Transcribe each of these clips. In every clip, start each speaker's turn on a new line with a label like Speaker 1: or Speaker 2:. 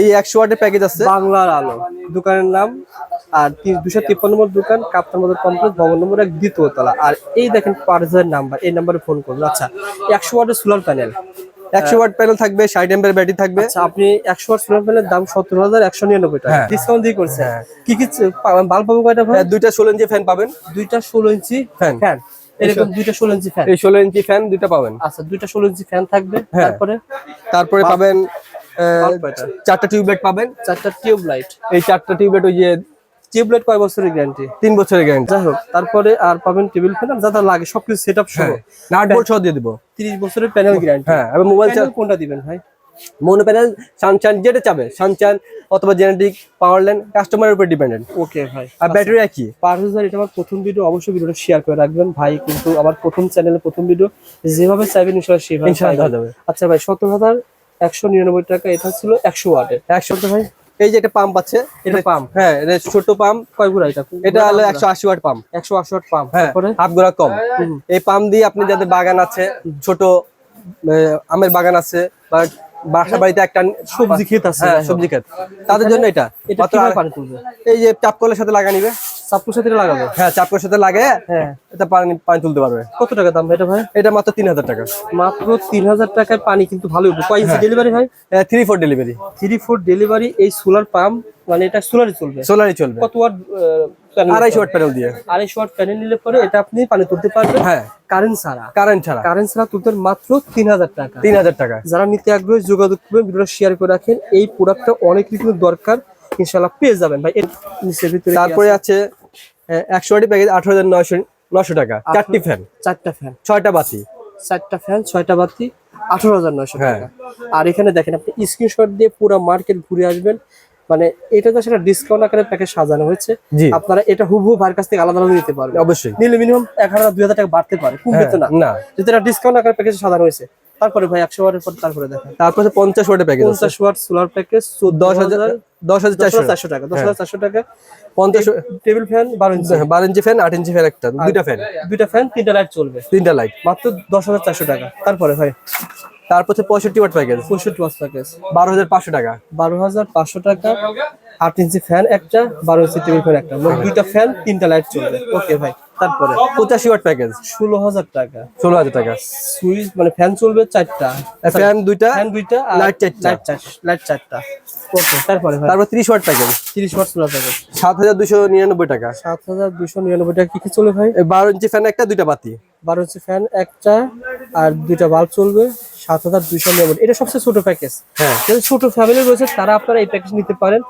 Speaker 1: এই একশো ওয়াটের প্যাকেজ আছে।
Speaker 2: বাংলার আলো। দোকানের নাম আর দুশো তিপ্পান্ন নম্বর দোকান কাপ্তান মদর কমপ্লেক্স ভবন নম্বর এক দ্বিতীয় তলা। আর এই দেখেন পার্সের নাম্বার এই নাম্বারে ফোন করুন। আচ্ছা একশো ওয়াটের সোলার প্যানেল
Speaker 1: একশো ওয়াট প্যানেল থাকবে ষাট এম্পের ব্যাটারি থাকবে।
Speaker 2: আচ্ছা আপনি একশো ওয়াট সোলার প্যানেলের দাম সত্তর হাজার একশো নিরানব্বই টাকা।
Speaker 1: হ্যাঁ।
Speaker 2: ডিসকাউন্ট দিয়ে করছে। কি কি বাল্ব পাবো কয়টা
Speaker 1: হ্যাঁ, দুইটা ষোলো ইঞ্চি ফ্যান পাবেন।
Speaker 2: দুইটা ষোলো ইঞ্চি
Speaker 1: ফ্যান
Speaker 2: ফ্যান এরকম দুইটা ষোলো ইঞ্চি ফ্যান
Speaker 1: এই ষোলো ইঞ্চি ফ্যান দুইটা পাবেন।
Speaker 2: আচ্ছা দুইটা ষোলো ইঞ্চি ফ্যান থাকবে।
Speaker 1: হ্যাঁ।
Speaker 2: তারপরে?
Speaker 1: তারপরে পাবেন? চারটা টিউবলাইট পাবেন।
Speaker 2: চারটা টিউব লাইট
Speaker 1: এই চারটা টিউবলাইট ওই যে
Speaker 2: টিউব লাইট কয় বছরের গ্যারান্টি?
Speaker 1: তিন বছরের গ্যারান্টি।
Speaker 2: যাই হোক তারপরে আর পাবেন টেবিল ফ্যান যা যা লাগে সবকিছু সেট আপ সহ
Speaker 1: নাট বোর্ড সহ দিয়ে দিব।
Speaker 2: তিরিশ বছরের প্যানেল গ্যারান্টি
Speaker 1: হ্যাঁ এবং মোবাইল
Speaker 2: কোনটা দিবেন ভাই?
Speaker 1: মনো প্যানেল সানচান যেটা চাবে সানচান অথবা জেনেটিক পাওয়ার ল্যান্ড কাস্টমারের উপর ডিপেন্ডেন্ট
Speaker 2: ওকে ভাই
Speaker 1: আর ব্যাটারি একই?
Speaker 2: পাঁচ হাজার এটা আমার প্রথম ভিডিও অবশ্যই ভিডিওটা শেয়ার করে রাখবেন। ভাই কিন্তু আমার প্রথম চ্যানেলে প্রথম ভিডিও যেভাবে চাইবেন ইনশাল্লাহ সেভাবে
Speaker 1: ইনশাআল্লাহ।
Speaker 2: আচ্ছা ভাই সত্তর হাজার একশো নিরানব্বই টাকা এটা ছিল একশো ওয়াটের।
Speaker 1: একশো ভাই? এই যে একটা পাম্প আছে
Speaker 2: এটা পাম্প
Speaker 1: হ্যাঁ এটা ছোট পাম্প।
Speaker 2: কয় গুড়া এটা?
Speaker 1: এটা হলো একশো আশি ওয়াট পাম্প।
Speaker 2: একশো আশি ওয়াট পাম্প
Speaker 1: হ্যাঁ হাফ গোড়া কম। এই পাম্প দিয়ে আপনি যাদের বাগান আছে ছোট আমের বাগান আছে বা বাসা বাড়িতে একটা
Speaker 2: সবজি ক্ষেত আছে
Speaker 1: হ্যাঁ সবজি ক্ষেত। তাদের জন্য এটা। এই যে চাপ কলের সাথে লাগা নিবে
Speaker 2: সাপুর সাথে লাগাবে?
Speaker 1: হ্যাঁ সাথে লাগে।
Speaker 2: হ্যাঁ।
Speaker 1: এটা পানি পানি তুলতে পারবে।
Speaker 2: কত টাকা দাম এটা ভাই?
Speaker 1: এটা মাত্র তিন হাজার টাকা।
Speaker 2: মাত্র তিন হাজার টাকার পানি কিন্তু ভালো কয়। ডেলিভারি ভাই?
Speaker 1: Three four delivery
Speaker 2: three four delivery এই সোলার পাম্প মানে এটা সোলারে চলবে।
Speaker 1: সোলারই চলবে।
Speaker 2: কত ওয়াট
Speaker 1: আড়াইশো ওয়াট প্যানেল দিয়ে।
Speaker 2: আড়াইশো ওয়াট প্যানেল নিলে পরে এটা আপনি পানি তুলতে পারবেন।
Speaker 1: হ্যাঁ।
Speaker 2: কারেন্ট ছাড়া।
Speaker 1: কারেন্ট ছাড়া।
Speaker 2: কারেন্ট ছাড়া তুলতে মাত্র তিন হাজার টাকা।
Speaker 1: তিন হাজার টাকা।
Speaker 2: যারা নিতে আগ্রহী যোগাযোগ করবেন ভিডিওটা শেয়ার করে রাখেন। এই প্রোডাক্টটা অনেক কিন্তু দরকার ইনশাল্লাহ পেয়ে যাবেন। ভাই এর নিচের ভিতরে
Speaker 1: তারপরে
Speaker 2: আছে?
Speaker 1: আছে একশো ওয়াটি প্যাকেজ আঠারো হাজার নয়শো নশো টাকা চারটি ফ্যান।
Speaker 2: চারটা ফ্যান।
Speaker 1: ছয়টা বাতি।
Speaker 2: চারটা ফ্যান ছয়টা বাতি আঠারো হাজার নয়শো
Speaker 1: হ্যাঁ।
Speaker 2: টাকা। আর এখানে দেখেন আপনি স্ক্রিনশট দিয়ে পুরো মার্কেট ঘুরে আসবেন। মানে এটা তো সেটা ডিসকাউন্ট আকারে প্যাকেজ সাজানো হয়েছে। আপনারা এটা হুবহু ভাইয়ের কাছ থেকে আলাদা আলাদা নিতে পারবেন।
Speaker 1: অবশ্যই।
Speaker 2: নিলে মিনিমাম এক হাজার দুই হাজার টাকা বাড়তে পারে। কমবে তো না।
Speaker 1: না।
Speaker 2: যদি এটা ডিসকাউন্ট আকারে প্যাকেজ সাজানো হয়েছে। তারপরে ভাই একশো ওয়াটের পর তারপরে দেখেন।
Speaker 1: তারপরে পঞ্চাশ ওয়াটের প্যাকেজ
Speaker 2: পঞ্চাশ ওয়াট সোলার প্যাকেজ
Speaker 1: দশ হাজার দশ হাজার চারশো।
Speaker 2: টাকা দশ হাজার চারশো টাকা
Speaker 1: পঞ্চাশ
Speaker 2: টেবিল ফ্যান বারো ইঞ্চি
Speaker 1: হ্যাঁ, বারো ইঞ্চি ফ্যান আট ইঞ্চি ফ্যান একটা দুইটা ফ্যান।
Speaker 2: দুইটা ফ্যান তিনটা লাইট চলবে।
Speaker 1: তিনটা লাইট
Speaker 2: মাত্র দশ হাজার চারশো টাকা। তারপরে ভাই?
Speaker 1: তারপর হচ্ছে পঁয়ষট্টি ওয়াট প্যাকেজ
Speaker 2: পঁয়ষট্টি ওয়াট প্যাকেজ
Speaker 1: বারো হাজার পাঁচশো টাকা।
Speaker 2: বারো হাজার পাঁচশো টাকা আট ইঞ্চি ফ্যান একটা বারো ইঞ্চি টেবিল ফ্যান একটা। দুইটা ফ্যান তিনটা লাইট চলবে। ওকে ভাই। তারপরে
Speaker 1: পঁচাশি ওয়াট প্যাকেজ
Speaker 2: ষোলো হাজার টাকা।
Speaker 1: ষোলো হাজার টাকা।
Speaker 2: সুইচ মানে ফ্যান চলবে চারটা।
Speaker 1: ফ্যান দুইটা
Speaker 2: ফ্যান দুইটা
Speaker 1: Light চারটা।
Speaker 2: লাইট চার লাইট চারটা। ওকে তারপরে
Speaker 1: তারপর ত্রিশ ওয়াট প্যাকেজ
Speaker 2: তিরিশ ওয়াট সোলার প্যাকেজ
Speaker 1: সাত হাজার দুশো নিরানব্বই টাকা।
Speaker 2: সাত হাজার দুশো নিরানব্বই টাকা। কি কি চলবে ভাই?
Speaker 1: এই বারো ইঞ্চি ফ্যান একটা দুইটা বাতি।
Speaker 2: বারো ইঞ্চি ফ্যান একটা আর দুইটা বাল্ব চলবে। সাত হাজার দুইশো নিরানব্বই। এটা সবচেয়ে ছোট প্যাকেজ
Speaker 1: হ্যাঁ।
Speaker 2: ছোট ফ্যামিলি রয়েছে তারা আপনারা এই প্যাকেজ নিতে পারেন।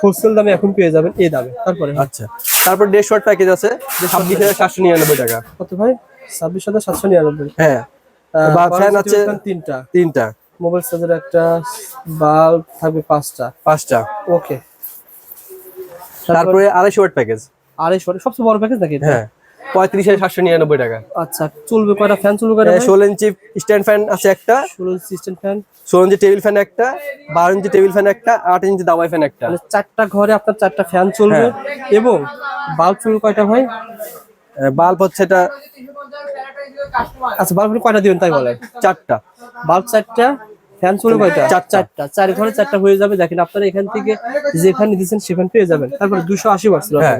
Speaker 2: হোলসেল দামে এখন পেয়ে যাবেন এই দামে। তারপরে
Speaker 1: আচ্ছা। তারপর ডে ওয়াট প্যাকেজ আছে ছাব্বিশ হাজার সাতশো নিরানব্বই টাকা।
Speaker 2: কত ভাই? ছাব্বিশ হাজার সাতশো নিরানব্বই।
Speaker 1: হ্যাঁ। বা ফ্যান আছে
Speaker 2: তিনটা।
Speaker 1: তিনটা।
Speaker 2: মোবাইল চার্জার একটা বাল্ব থাকবে পাঁচটা।
Speaker 1: পাঁচটা।
Speaker 2: ওকে।
Speaker 1: তারপরে আড়াইশো ওয়াট প্যাকেজ
Speaker 2: আড়াইশো সবচেয়ে বড় প্যাকেজ নাকি
Speaker 1: হ্যাঁ। পঁয়ত্রিশ হাজার সাতশো নিরানব্বই টাকা।
Speaker 2: আচ্ছা চলবে কয়টা ফ্যান চলবে কয়টা
Speaker 1: ষোলো ইঞ্চি স্ট্যান্ড ফ্যান আছে একটা।
Speaker 2: ষোলো সিস্টেম ফ্যান
Speaker 1: ষোলো ইঞ্চি টেবিল ফ্যান একটা বারো ইঞ্চি টেবিল ফ্যান একটা আট ইঞ্চি দাওয়াই ফ্যান একটা।
Speaker 2: মানে চারটা ঘরে আপনার চারটা ফ্যান চলবে।
Speaker 1: হ্যাঁ।
Speaker 2: এবং বাল্ব চলবে কয়টা ভাই?
Speaker 1: বাল্ব হচ্ছে এটা
Speaker 2: আচ্ছা বাল্ব কয়টা দিবেন তাই বলে
Speaker 1: চারটা।
Speaker 2: বাল্ব চারটা ফ্যান চলে কয়টা?
Speaker 1: চার
Speaker 2: চারটা। চার ঘরে চারটা হয়ে যাবে। দেখেন আপনারা এখান থেকে যেখানে দিচ্ছেন সেখানে পেয়ে যাবেন। তারপরে দুশো আশি ওয়াট
Speaker 1: হ্যাঁ।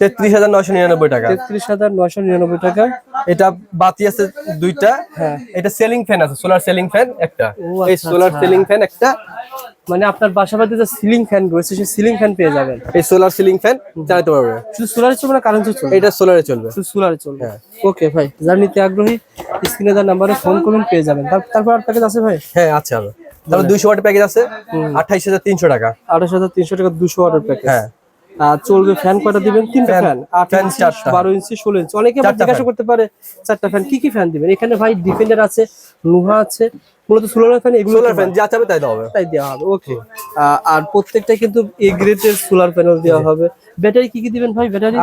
Speaker 1: তেত্রিশ হাজার নয়শো নিরানব্বই টাকা।
Speaker 2: তেত্রিশ হাজার নয়শো নিরানব্বই টাকা।
Speaker 1: এটা বাতি আছে দুইটা।
Speaker 2: হ্যাঁ।
Speaker 1: এটা সেলিং ফ্যান আছে সোলার সেলিং ফ্যান একটা।
Speaker 2: ও
Speaker 1: এই
Speaker 2: আচ্ছা,
Speaker 1: সোলার
Speaker 2: আচ্ছা।
Speaker 1: সেলিং ফ্যান একটা।
Speaker 2: মানে আপনার বাসা বাড়িতে যে সিলিং ফ্যান রয়েছে সেই সিলিং ফ্যান পেয়ে যাবেন।
Speaker 1: এই সোলার সিলিং ফ্যান চালাতে পারবে।
Speaker 2: শুধু সোলারে চলবে না কারেন্টে চলবে?
Speaker 1: এটা সোলারে চলবে।
Speaker 2: শুধু সোলারে চলবে।
Speaker 1: হ্যাঁ।
Speaker 2: ওকে ভাই যারা নিতে আগ্রহী স্ক্রিনে যার নাম্বারে ফোন করুন পেয়ে যাবেন। তারপর আর প্যাকেজ আছে ভাই?
Speaker 1: হ্যাঁ আছে আরও। তারপর দুইশো ওয়াটের প্যাকেজ আছে। আঠাইশ হাজার তিনশো টাকা।
Speaker 2: আঠাশ হাজার তিনশো টাকা দুশো ওয়াটের প্যাকেজ
Speaker 1: হ্যাঁ।
Speaker 2: চলবে ফ্যান কয়টা দিবেন? তিনটা ফ্যান আট ইঞ্চি
Speaker 1: চারটা।
Speaker 2: বারো ইঞ্চি ষোলো ইঞ্চি। অনেকে জিজ্ঞাসা করতে পারে চারটা ফ্যান কি কি ফ্যান দিবেন? এখানে ভাই ডিফেন্ডার আছে লোহা আছে মূলত সোলার ফ্যান এগুলো
Speaker 1: সোলার ফ্যান যা চাবে তাই দেওয়া হবে।
Speaker 2: তাই দেওয়া হবে ওকে আর প্রত্যেকটা কিন্তু এ গ্রেডের সোলার প্যানেল দেওয়া হবে। ব্যাটারি কি কি দিবেন ভাই? ব্যাটারি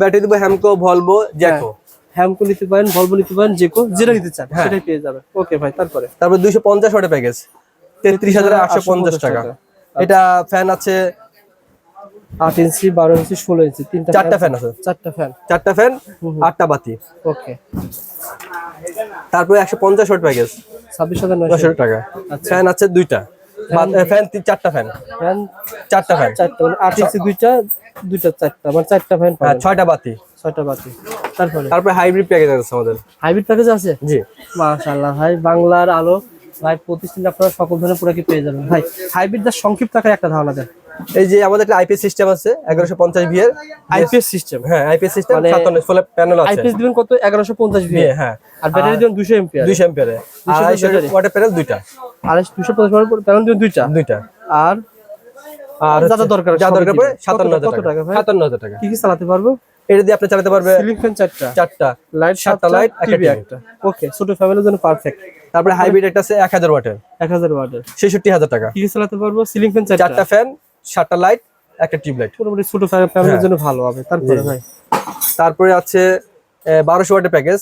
Speaker 1: ব্যাটারি দেবো হ্যামকো ভলভো জ্যাকো
Speaker 2: হ্যামকো নিতে পারেন ভলভো নিতে পারেন যেটা নিতে চান
Speaker 1: হ্যাঁ।
Speaker 2: সেটাই পেয়ে যাবেন। ওকে ভাই তারপরে?
Speaker 1: তারপর দুইশো পঞ্চাশ ওয়াটের প্যাকেজ তেত্রিশ হাজার আটশো পঞ্চাশ টাকা। এটা ফ্যান আছে
Speaker 2: আট ইঞ্চি বারো ইঞ্চি ষোলো ইঞ্চি তিনটা
Speaker 1: চারটা ফ্যান আছে।
Speaker 2: চারটা ফ্যান।
Speaker 1: চারটা ফ্যান আটটা বাতি।
Speaker 2: ওকে।
Speaker 1: তারপরে একশো পঞ্চাশ ওয়াট প্যাকেজ।
Speaker 2: ছাব্বিশ হাজার নয়শো।
Speaker 1: টাকা। ফ্যান আছে দুইটা। ফ্যান চারটা ফ্যান।
Speaker 2: ফ্যান
Speaker 1: চারটা ফ্যান।
Speaker 2: চারটা মানে আট ইঞ্চি দুইটা দুইটা চারটা মানে চারটা ফ্যান
Speaker 1: হ্যাঁ ছয়টা বাতি।
Speaker 2: ছয়টা বাতি। তারপরে?
Speaker 1: তারপরে হাইব্রিড প্যাকেজ আছে আমাদের।
Speaker 2: হাইব্রিড প্যাকেজ আছে?
Speaker 1: জি।
Speaker 2: মাশাআল্লাহ ভাই বাংলার আলো ভাই প্রতিষ্ঠানে আপনারা সকল ধরনের প্রোডাক্ট পেয়ে যাবেন। ভাই হাইব্রিড দা সংক্ষিপ্ত আকারে একটা ধারণা দেন।
Speaker 1: এই যে আমাদের একটা আইপিএস সিস্টেম আছে এগারোশো পঞ্চাশ বিয়ের
Speaker 2: আইপিএস সিস্টেম
Speaker 1: হ্যাঁ আইপিএস সিস্টেম
Speaker 2: মানে
Speaker 1: সাতান্ন সোলার প্যানেল আছে।
Speaker 2: আইপিএস দিবেন কত? এগারোশো পঞ্চাশ
Speaker 1: বিয়ে হ্যাঁ
Speaker 2: আর ব্যাটারি দিবেন দুশো এমপিআর
Speaker 1: দুইশো এম্পিয়ারে
Speaker 2: দুইশো
Speaker 1: আড়াইশো
Speaker 2: ব্যাটারি।
Speaker 1: ওয়াটের প্যানেল দুইটা।
Speaker 2: আর দুশো পঞ্চাশ প্যানেল দিবেন দুইটা?
Speaker 1: দুইটা।
Speaker 2: আর
Speaker 1: আর
Speaker 2: যা দরকার
Speaker 1: যা দরকার পড়ে
Speaker 2: দিবেন।
Speaker 1: সাতান্ন
Speaker 2: কত
Speaker 1: হাজার
Speaker 2: টাকা।
Speaker 1: টাকা
Speaker 2: ভাই?
Speaker 1: সাতান্ন হাজার টাকা।
Speaker 2: কি কি চালাতে পারব?
Speaker 1: এটা দিয়ে আপনি চালাতে পারবে
Speaker 2: সিলিং ফ্যান চারটা।
Speaker 1: চারটা।
Speaker 2: লাইট
Speaker 1: সাতটা
Speaker 2: লাইট
Speaker 1: একটা
Speaker 2: টিভি একটা। ওকে ছোট ফ্যামিলির জন্য পারফেক্ট
Speaker 1: তারপরে হাইব্রিড একটা আছে এক হাজার ওয়াটের
Speaker 2: এক হাজার ওয়াটের
Speaker 1: ছেষট্টি হাজার টাকা।
Speaker 2: কি কি চালাতে পারব? সিলিং ফ্যান চারটা।
Speaker 1: ফ্যান সাতটা লাইট একটা টিউবলাইট।
Speaker 2: মোটামুটি ছোট ফ্যামিলির। জন্য ভালো হবে। তারপরে ভাই?
Speaker 1: তারপরে আছে বারোশো ওয়াটের প্যাকেজ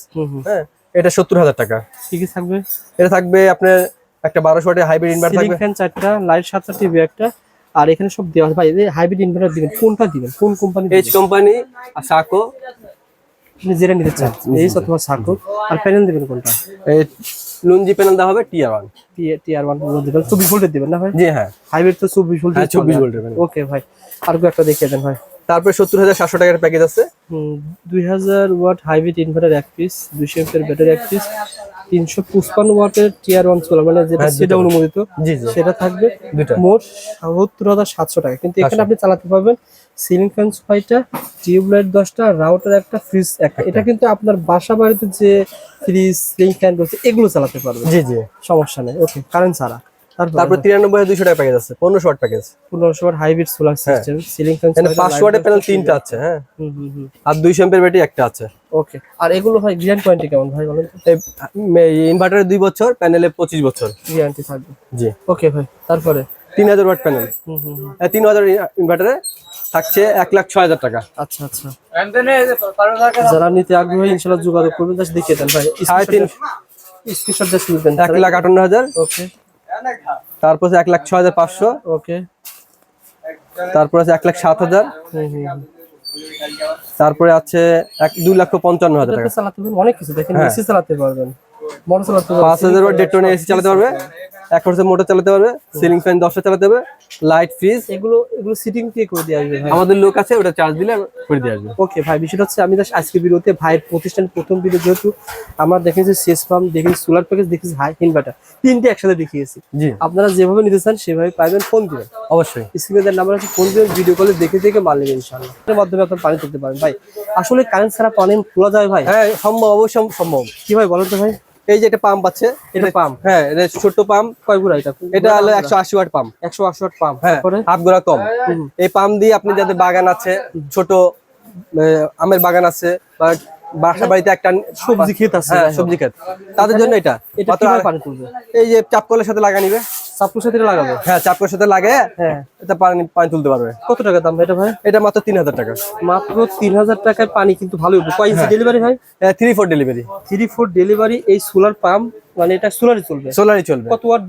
Speaker 1: হ্যাঁ এটা সত্তর হাজার টাকা।
Speaker 2: কি কি থাকবে?
Speaker 1: এটা থাকবে আপনার একটা বারোশো ওয়াটের হাইব্রিড ইনভার্টার থাকবে।
Speaker 2: ফ্যান চারটা লাইট সাতটা টিভি একটা আর এখানে সব দেওয়া হবে ভাই হাইব্রিড ইনভার্টার দিবেন কোনটা দিবেন? কোন কোম্পানি
Speaker 1: এইচ কোম্পানি সাকো
Speaker 2: আপনি যেটা নিতে চান এইচ অথবা সাকো আর প্যানেল দিবেন কোনটা?
Speaker 1: লুঞ্জি প্যানেল দেওয়া হবে টিয়ার ওয়ান
Speaker 2: টিআর ওয়ান দিবেন চব্বিশ ভোল্টের দিবেন না ভাই?
Speaker 1: জি হ্যাঁ।
Speaker 2: হাইব্রিড তো চব্বিশ ভোল্ট
Speaker 1: হ্যাঁ, 24 ভোল্টের
Speaker 2: ওকে ভাই। আর একটা দেখিয়ে দেন ভাই।
Speaker 1: তারপরে সত্তর হাজার সাতশো টাকার প্যাকেজ আছে।
Speaker 2: দুই হাজার ওয়াট হাইব্রিড ইনভার্টার এক পিস দুইশো এমপের ব্যাটারি এক পিস তিনশো পঁচপান্ন ওয়াটের টিআর ওয়ান সোলার মানে যেটা
Speaker 1: হ্যাঁ,
Speaker 2: সেটা অনুমোদিত। সেটা থাকবে মোট সত্তর হাজার সাতশো টাকা। কিন্তু এখানে
Speaker 1: আচ্ছা।
Speaker 2: আপনি চালাতে পারবেন সিলিং ফ্যান ছয়টা টিউবলাইট দশটা রাউটার একটা ফ্রিজ একটা। এটা কিন্তু আপনার বাসা বাড়িতে যে ফ্রিজ সিলিং ফ্যান রয়েছে এগুলো চালাতে পারবে
Speaker 1: জি জি।
Speaker 2: সমস্যা নেই ওকে কারেন্ট ছাড়া। তারপর
Speaker 1: তিরানব্বই হাজার টাকা প্যাকেজ আছে পনেরোশো ওয়াট প্যাকেজ
Speaker 2: পনেরোশো watt hybrid solar system ceiling fan
Speaker 1: পাঁচশো ওয়াটের প্যানেল তিনটা আছে হ্যাঁ। আর দুইশো এম্পের ব্যাটারি একটা আছে।
Speaker 2: ওকে আর এগুলো ভাই গ্যারান্টি কেমন ভাই বলেন
Speaker 1: ইনভার্টারে দুই বছর প্যানেলে পঁচিশ বছর।
Speaker 2: গ্যারান্টি থাকবে।
Speaker 1: জি।
Speaker 2: ওকে ভাই তারপরে?
Speaker 1: তিন হাজার ওয়াট প্যানেল
Speaker 2: হুম হুম হুম।
Speaker 1: তিন হাজার ইনভার্টারে থাকছে এক লাখ ছয় হাজার টাকা।
Speaker 2: আচ্ছা আচ্ছা। যারা নিতে আগ্রহী ইনশাআল্লাহ যোগাযোগ করবেন। জাস্ট দেখিয়ে দেন ভাই।
Speaker 1: সাড়ে তিন
Speaker 2: স্ক্রিনশট
Speaker 1: এক লাখ আটান্ন হাজার।
Speaker 2: ওকে
Speaker 1: তারপর এক লাখ ছয় হাজার পাঁচশো।
Speaker 2: ওকে
Speaker 1: তারপর আছে এক লাখ সাত হাজার।
Speaker 2: হুম হুম। হুম।
Speaker 1: তারপরে আছে এক দুই লক্ষ পঞ্চান্ন হাজার টাকা।
Speaker 2: চালাতে পারবেন অনেক কিছু দেখেন
Speaker 1: হ্যাঁ।
Speaker 2: এসি চালাতে পারবেন। মোটর চালাতে পারবেন।
Speaker 1: পাঁচ হাজার এসি চালাতে পারবে? এক বছর মোটর চালাতে পারবে সিলিং ফ্যান দশটা চালাতে পারবে লাইট ফ্রিজ
Speaker 2: এগুলো এগুলো সিটিং কে করে দিয়ে আসবে
Speaker 1: আমাদের লোক আছে ওটা চার্জ দিলে করে দিয়ে আসবে।
Speaker 2: ওকে ভাই বিষয়টা হচ্ছে আমি আজকে ভিডিওতে ভাইয়ের প্রতিষ্ঠান প্রথম ভিডিও যেহেতু আমরা দেখেছি শেষ পাম্প দেখেছি সোলার প্যাকেজ দেখেছি হাই ইনভার্টার তিনটে একসাথে দেখিয়েছি।
Speaker 1: জি।
Speaker 2: আপনারা যেভাবে নিতে চান সেভাবে পাইবেন ফোন দিবেন।
Speaker 1: অবশ্যই।
Speaker 2: স্ক্রিনে দেওয়ার নাম্বার আছে ফোন দিবেন ভিডিও কলে দেখে দেখে মাল নেবেন ইনশাআল্লাহ। এর মাধ্যমে আপনার পানি তুলতে পারেন ভাই আসলে কারেন্ট ছাড়া পানি তোলা যায় ভাই?
Speaker 1: হ্যাঁ সম্ভব অবশ্যই সম্ভব।
Speaker 2: কি ভাই বলেন তো ভাই।
Speaker 1: এই যে একটা পাম্প আছে
Speaker 2: এটা পাম্প
Speaker 1: হ্যাঁ এটা ছোট পাম্প
Speaker 2: কয় গুড়া এটা?
Speaker 1: এটা হলো একশো আশি ওয়াট পাম্প
Speaker 2: একশো আশি ওয়াট পাম্প
Speaker 1: হ্যাঁ হাফ গোড়া কম। এই পাম্প দিয়ে আপনি যাদের বাগান আছে ছোট আমের বাগান আছে বা বাসা বাড়িতে একটা
Speaker 2: সবজি ক্ষেত আছে
Speaker 1: হ্যাঁ সবজি ক্ষেত। তাদের জন্য এটা।
Speaker 2: এটা কীভাবে পানি তুলবে?
Speaker 1: এই যে চাপকলের সাথে লাগা নিবে
Speaker 2: সাপুর সাথে লাগাবে?
Speaker 1: হ্যাঁ সাথে লাগে
Speaker 2: হ্যাঁ।
Speaker 1: এটা পানি পানি তুলতে পারবে।
Speaker 2: কত টাকা দাম এটা ভাই?
Speaker 1: এটা মাত্র তিন হাজার টাকা।
Speaker 2: মাত্র তিন হাজার টাকায় পানি কিন্তু ভালো হবে কয় ইঞ্চি ডেলিভারি ভাই?
Speaker 1: Three four delivery
Speaker 2: three four delivery এই সোলার পাম্প মানে এটা সোলারই চলবে।
Speaker 1: সোলারই চলবে।
Speaker 2: কত ওয়াট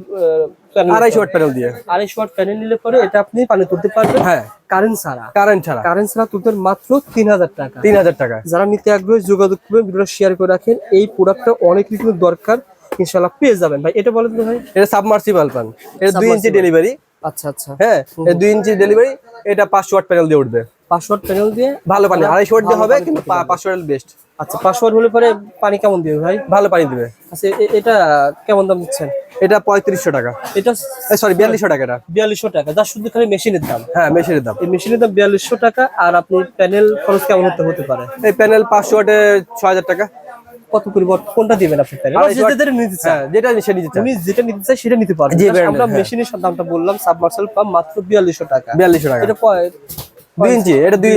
Speaker 1: আড়াইশো ওয়াট প্যানেল দিয়ে।
Speaker 2: আড়াইশো ওয়াট প্যানেল নিলে পরে এটা আপনি পানি তুলতে পারবেন।
Speaker 1: হ্যাঁ।
Speaker 2: কারেন্ট ছাড়া।
Speaker 1: কারেন্ট ছাড়া।
Speaker 2: কারেন্ট ছাড়া তুলতে মাত্র তিন হাজার টাকা।
Speaker 1: তিন হাজার টাকা।
Speaker 2: যারা নিতে আগ্রহী যোগাযোগ করবেন ভিডিওটা শেয়ার করে রাখেন। এই প্রোডাক্টটা অনেক কিন্তু দরকার। ইনশাল্লাহ পেয়ে যাবেন। ভাই এটা বলেন তো ভাই।
Speaker 1: এটা সাবমার্সিবল পান। এটা দুই ইঞ্চি ডেলিভারি
Speaker 2: আচ্ছা আচ্ছা।
Speaker 1: হ্যাঁ এটা দুই ইঞ্চি ডেলিভারি এটা পাঁচশো ওয়াট প্যানেল দিয়ে উঠবে।
Speaker 2: পাসওয়ার্ড প্যানেল দিয়ে?
Speaker 1: ভালো পানি আড়াইশো ওয়াট দিয়ে হবে কিন্তু পা- পাঁচশো ওয়াট বেস্ট
Speaker 2: আচ্ছা পাসওয়ার্ড হলে পরে পানি কেমন দিবে ভাই?
Speaker 1: ভালো পানি দিবে।
Speaker 2: আচ্ছা এটা কেমন দাম দিচ্ছেন?
Speaker 1: এটা পঁয়ত্রিশশো টাকা।
Speaker 2: এটা
Speaker 1: সরি বিয়াল্লিশশো টাকা এটা।
Speaker 2: বিয়াল্লিশশো টাকা। যা শুধু খালি মেশিনের দাম।
Speaker 1: হ্যাঁ মেশিনের দাম।
Speaker 2: এই মেশিনের দাম বিয়াল্লিশশো টাকা আর আপনি প্যানেল খরচ কেমন হতে হতে পারে?
Speaker 1: এই প্যানেল পাঁচশো ওয়াটে ছ হাজার টাকা।
Speaker 2: কত করে কোনটা দিবেন আপনি
Speaker 1: তাহলে?
Speaker 2: যেটা নিতে চান।
Speaker 1: হ্যাঁ যেটা সে নিতে চায়।
Speaker 2: যেটা নিতে চাই সেটা নিতে পারবেন।
Speaker 1: brand,
Speaker 2: আমরা
Speaker 1: হ্যাঁ।
Speaker 2: মেশিনের দামটা বললাম সাবমার্সাল পাম্প মাত্র বিয়াল্লিশশো টাকা।
Speaker 1: বিয়াল্লিশশো টাকা।
Speaker 2: এটা
Speaker 1: দুই ইঞ্চি এটা দুই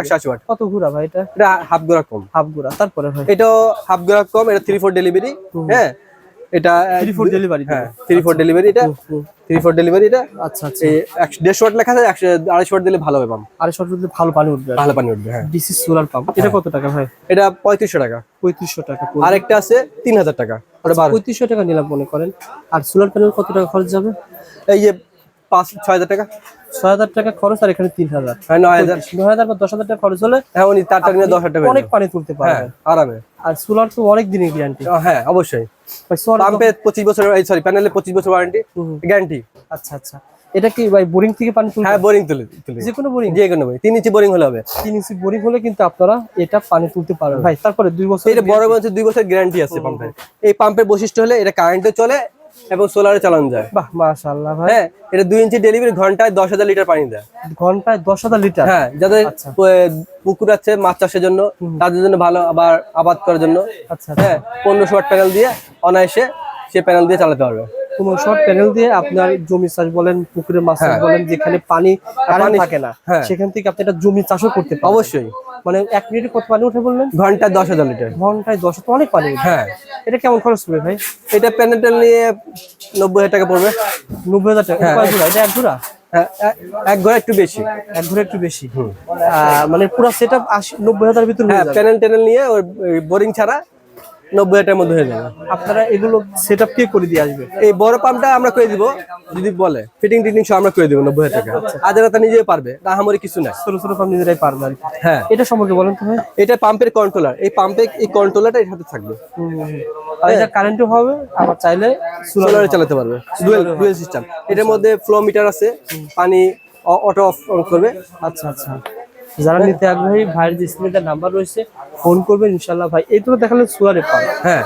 Speaker 1: একশো আশি ওয়াট।
Speaker 2: কত ঘুরা ভাই এটা?
Speaker 1: এটা হাফ গোড়া কম।
Speaker 2: হাফ গুড়া তারপরে ভাই
Speaker 1: এটাও হাফ গোড়া কম এটা থ্রি ফোর ডেলিভারি হ্যাঁ এটা
Speaker 2: থ্রি ফোর ডেলিভারি
Speaker 1: হ্যাঁ ডেলিভারি এটা ডেলিভারি এটা।
Speaker 2: আচ্ছা আচ্ছা।
Speaker 1: ওয়াট লেখা আছে ওয়াট দিলে ভালো হবে পাম্প
Speaker 2: আড়াইশো ওয়াট দিলে ভালো পানি উঠবে।
Speaker 1: ভালো পানি উঠবে হ্যাঁ।
Speaker 2: ডিসি সোলার পাম্প এটা কত টাকা ভাই?
Speaker 1: এটা পঁয়ত্রিশশো টাকা।
Speaker 2: পঁয়ত্রিশশো টাকা
Speaker 1: আছে টাকা। ওটা বারো।
Speaker 2: পঁয়ত্রিশশো টাকা নিলাম মনে করেন। আর সোলার প্যানেল কত টাকা খরচ যাবে?
Speaker 1: এই যে পাঁচ ছয় হাজার টাকা?
Speaker 2: ছয় হাজার টাকা খরচ আর এখানে তিন হাজার।
Speaker 1: নয় হাজার।
Speaker 2: নয় হাজার বা দশ হাজার টাকা খরচ হলে
Speaker 1: হ্যাঁ তার টাকা দশ হাজার টাকা
Speaker 2: অনেক পানি তুলতে।
Speaker 1: হ্যাঁ
Speaker 2: পারবেন
Speaker 1: আরামে।
Speaker 2: আর সোলার তো অনেক দিনের গ্যারান্টি
Speaker 1: হ্যাঁ অবশ্যই। পাম্পে পঁচিশ বছর সরি প্যানেলে পঁচিশ বছর ওয়ারেন্টি গ্যারান্টি
Speaker 2: আচ্ছা আচ্ছা। এটা কি ভাই বোরিং থেকে পানি তুলতে?
Speaker 1: হ্যাঁ বোরিং তুলে
Speaker 2: যে কোনো বোরিং
Speaker 1: যে কোনো তিন ইঞ্চি বোরিং হলে হবে।
Speaker 2: তিন ইঞ্চি বোরিং হলে কিন্তু আপনারা এটা পানি তুলতে পারবেন। ভাই তারপরে দুই বছর
Speaker 1: এটা বড় বছর দুই বছর গ্যারান্টি আছে পাম্পের। এই পাম্পের বৈশিষ্ট্য হলে এটা কারেন্টে চলে এবং সোলারে চালানো যায়।
Speaker 2: বাহ মাশাআল্লাহ ভাই।
Speaker 1: হ্যাঁ এটা দুই ইঞ্চি ডেলিভারি ঘন্টায় দশ হাজার লিটার পানি দেয়।
Speaker 2: ঘন্টায় দশ হাজার লিটার?
Speaker 1: হ্যাঁ যাদের
Speaker 2: আচ্ছা।
Speaker 1: পুকুর আছে মাছ চাষের জন্য তাদের জন্য ভালো আবার আবাদ করার জন্য।
Speaker 2: আচ্ছা
Speaker 1: হ্যাঁ পনেরোশো ওয়াট প্যানেল দিয়ে অনায়াসে সে প্যানেল দিয়ে চালাতে পারবে।
Speaker 2: কোনো শর্ট প্যানেল দিয়ে আপনার জমি চাষ বলেন পুকুরে মাছ চাষ
Speaker 1: হ্যাঁ।
Speaker 2: বলেন যেখানে পানি
Speaker 1: পানি-
Speaker 2: থাকে না
Speaker 1: হ্যাঁ।
Speaker 2: সেখান থেকে আপনি একটা জমি চাষও করতে পারেন
Speaker 1: অবশ্যই।
Speaker 2: মানে এক মিনিটে কত পানি উঠে বললেন?
Speaker 1: ঘন্টায় দশ হাজার লিটার।
Speaker 2: ঘন্টায় দশ তো অনেক পানি
Speaker 1: হ্যাঁ।
Speaker 2: এটা কেমন খরচ পড়বে ভাই?
Speaker 1: এটা প্যানেল নিয়ে নব্বই হাজার টাকা পড়বে।
Speaker 2: নব্বই হাজার টাকা। কয় জোড়া? এটা এক ঘোরা
Speaker 1: হ্যাঁ এক ঘরে একটু বেশি।
Speaker 2: এক ঘরে একটু বেশি। মানে পুরো সেট আপ আশি নব্বই হাজার ভিতরে হ্যাঁ
Speaker 1: প্যানেল ট্যানেল নিয়ে ওর বোরিং ছাড়া নব্বই হাজার মধ্যে হয়ে যাবে।
Speaker 2: আপনারা এগুলো সেট আপ কে করে দিয়ে আসবে?
Speaker 1: এই বড় পাম্পটা আমরা করে দিব যদি বলে। ফিটিং টিটিং সব আমরা করে দিব নব্বই হাজার টাকা। আর যারা তা নিজেই পারবে রাহামরি কিছু নাই।
Speaker 2: ছোট ছোট ফার্ম নিজেরাই পারবে আর
Speaker 1: হ্যাঁ।
Speaker 2: এটা সম্পর্কে বলেন তো ভাই।
Speaker 1: এটা পাম্পের কন্ট্রোলার এই পাম্পে এই কন্ট্রোলারটা এর সাথে থাকবে।
Speaker 2: আর এটা কারেন্টও হবে আবার চাইলে
Speaker 1: সোলারে চালাতে পারবে। ডুয়েল ডুয়েল সিস্টেম এটার মধ্যে ফ্লো মিটার আছে পানি অটো অফ করবে।
Speaker 2: আচ্ছা আচ্ছা। যারা নিতে আগ্রহী ভাইয়ের যে স্ক্রিনে নাম্বার রয়েছে ফোন করবেন ইনশাল্লাহ ভাই। এই তো দেখালেন সুয়ারে পান
Speaker 1: হ্যাঁ।